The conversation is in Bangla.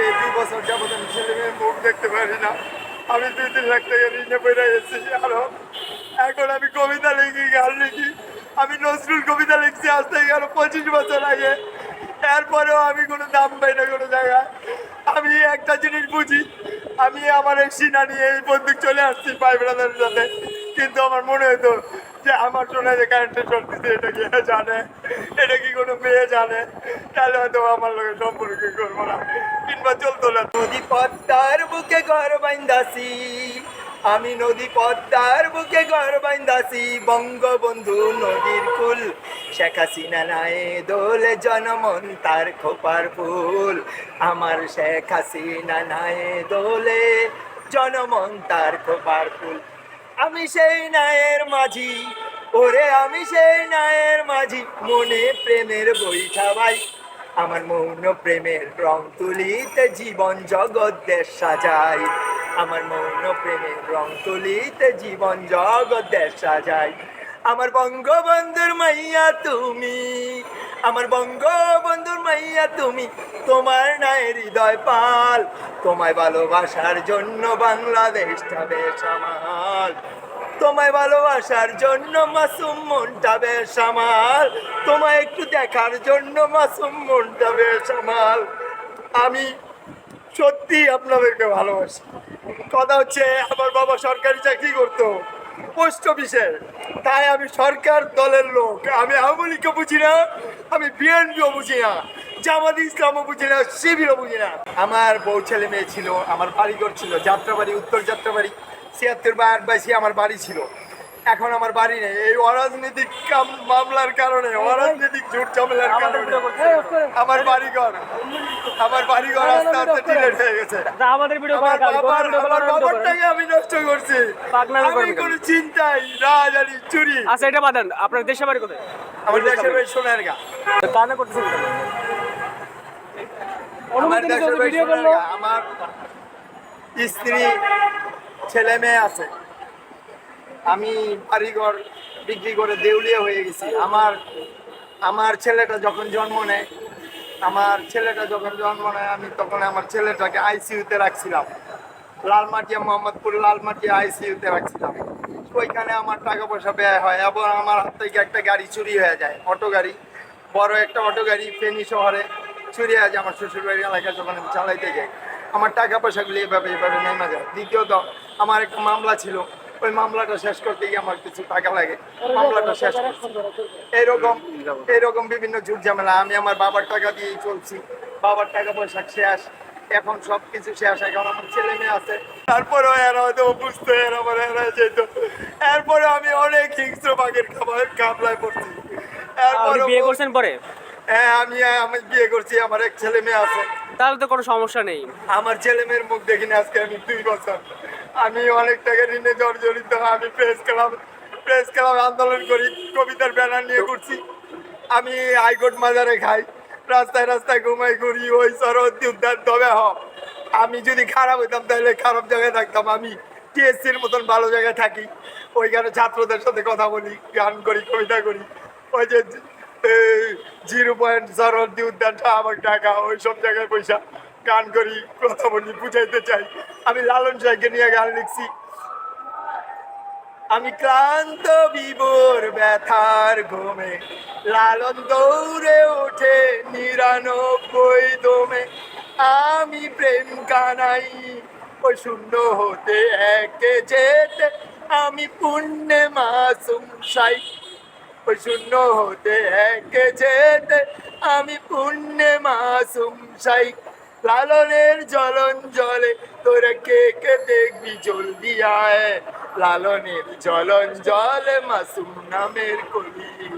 আজকে দুই বছর যাবত আমি ছেলে মেয়ের মুখ দেখতে পারি না। আমি দুই তিন লাখ টাকা ঋণে পড়ে গেছি আরও এখন আমি কবিতা লিখি, গান লিখি। আমি নজরুল কবিতা লিখছি আজ থেকে আরও পঁচিশ বছর আগে। এরপরেও আমি কোনো দাম পাই না কোনো জায়গায়। আমি একটা জিনিস বুঝি, আমি আমার এক সিনা নিয়ে এই বন্দুক চলে আসছি ভাই ব্রাদারের সাথে। কিন্তু আমার মনে হতো যে আমার শোনা যে কারেন্টের শর্ট দিতে এটা কি জানে? এটা কি কোনো মেয়ে জানে? তাহলে হয়তো আমার লোকের সম্পর্ক করব না। কিংবা চলতো না। নদী পদ্মার বুকে ঘর বাইন্দাসি আমি নদী পদ্মার বুকে ঘর বাইন্দাসি বঙ্গবন্ধু নদীর কুল, শেখ হাসিনা নায়ে দোলে জনমন তার খোপার ফুল। আমার শেখ হাসিনা নায়ে দোলে জনমন তার খোপার ফুল। আমি সেই নায়ের মাঝি, ওরে আমি সেই নায়ের মাঝি, মনে প্রেমের বৈঠা ভাই। আমার মৌন প্রেমের রং তুলিতে জীবন দেশ সাজাই। আমার মৌন প্রেমের রং তুলিতে জীবন দেশ সাজাই। আমার বঙ্গবন্ধুর মাইয়া তুমি, আমার বঙ্গবন্ধুর মাইয়া তুমি, তোমার নাই হৃদয় পাল, তোমায় ভালোবাসার জন্য বাংলাদেশটা বেশ আমার তোমায় ভালোবাসার জন্য মাসুম মনটা বেশ আমার। তোমায় একটু দেখার জন্য মাসুম মনটা বেশ আমার। আমি সত্যি আপনাদেরকে ভালোবাসি। কথা হচ্ছে, আমার বাবা সরকারি চাকরি করতো, পোস্ট অফিসে। তাই আমি সরকার দলের লোক। আমি আওয়ামী লীগকে বুঝি না, আমি বিএনপিও বুঝি না, জামাত ইসলামও বুঝি না, শিবিরও বুঝি না। আমার বউ ছেলে মেয়ে ছিল, আমার বাড়িঘর ছিল, যাত্রাবাড়ি, উত্তর যাত্রাবাড়ি। ছিয়াত্তর বা আট বাইশে আমার বাড়ি ছিল। এখন আমার বাড়ি নেই। এই অরাজনৈতিক মামলার কারণে অরাজনৈতিক ঝুট ঝামেলার কারণে আমার বাড়িঘর আমার বাড়িঘর আস্তে আস্তে ডিলেট হয়ে গেছে। আমাদের ভিডিও আমার। বাবারটাকে আমি নষ্ট করছি। আমি কোনো? চিন্তাই জানি চুরি। আচ্ছা এটা বাদেন আপনার দেশের বাড়ি কোথায়? আমার দেশের বাড়ি। সোনার গা কানে করতেছেন। আমার স্ত্রী ছেলে মেয়ে আছে। আমি বাড়িঘর বিক্রি করে দেউলিয়া হয়ে গেছি। আমার আমার ছেলেটা যখন জন্ম নেয়, আমার ছেলেটা যখন জন্ম নেয়, আমি তখন আমার ছেলেটাকে আইসিইউতে রাখছিলাম। লালমাটিয়া, মোহাম্মদপুর লালমাটিয়া আইসিইউতে রাখছিলাম। ওইখানে আমার টাকা পয়সা ব্যয় হয় এবং আমার হাত থেকে একটা গাড়ি চুরি হয়ে যায়, অটো গাড়ি। বড় একটা অটো গাড়ি ফেনী শহরে চুরি হয়ে যায়। আমার শ্বশুর বাড়ির এলাকায় যখন আমি চালাইতে যাই, আমার টাকা পয়সাগুলি এভাবে এভাবে নেমে যায়। দ্বিতীয়ত আমার একটা মামলা ছিল। ওই মামলাটা শেষ করতে গিয়ে আমার কিছু টাকা লাগে। মামলাটা শেষ এরকম এরকম বিভিন্ন ঝুট ঝামেলা আমি আমার বাবার টাকা দিয়েই চলছি। বাবার টাকা পয়সা শেষ। এখন সব কিছু শেষ। এখন আমার ছেলে মেয়ে আছে। তারপরেও এরা হয়তো বুঝতে এরা আমার এরা যেত। এরপরে আমি অনেক হিংস্র বাঘের খাবার কামলায় পড়ছি। এরপরে বিয়ে করছেন পরে? হ্যাঁ আমি আমি বিয়ে করছি। আমার এক ছেলে মেয়ে আছে। তাহলে তো কোনো সমস্যা নেই। আমার ছেলে মেয়ের মুখ দেখিনি আজকে আমি দুই বছর। আমি অনেক টাকা ঋণে জর্জরিত, আমি প্রেস ক্লাব প্রেস ক্লাব আন্দোলন করি, কবিতার ব্যানার নিয়ে ঘুরছি। আমি হাইকোর্ট মাজারে খাই, রাস্তায় রাস্তায় ঘুমাই ঘুরি, ওই সরহদ্দি উদ্যান, তবে হ, আমি যদি খারাপ হইতাম তাহলে খারাপ জায়গায় থাকতাম। আমি টিএসসির মতন ভালো জায়গায় থাকি, ওইখানে ছাত্রদের সাথে কথা বলি, গান করি, কবিতা করি। ওই যে জিরো পয়েন্ট সরহদ্দি উদ্যানটা আমার টাকা, ওই সব জায়গায় পয়সা গান করি, কথা বলি, বুঝাইতে চাই। আমি লালন সাইকে নিয়ে গান লিখছি। আমি ক্লান্ত বিবর ব্যথার ঘুমে, লালন দৌড়ে ওঠে নিরানব্বই দমে। আমি প্রেম কানাই ওই শূন্য হতে একে যেতে। আমি পুণ্যে মাসুম সাই শূন্য হতে একে যেতে আমি পুণ্যে মাসুম সাই। লালনের জ্বলন জলে তোরা কে কে দেখবি জলদি আয়। লালনের জ্বলন জলে মাসুম নামের কলি।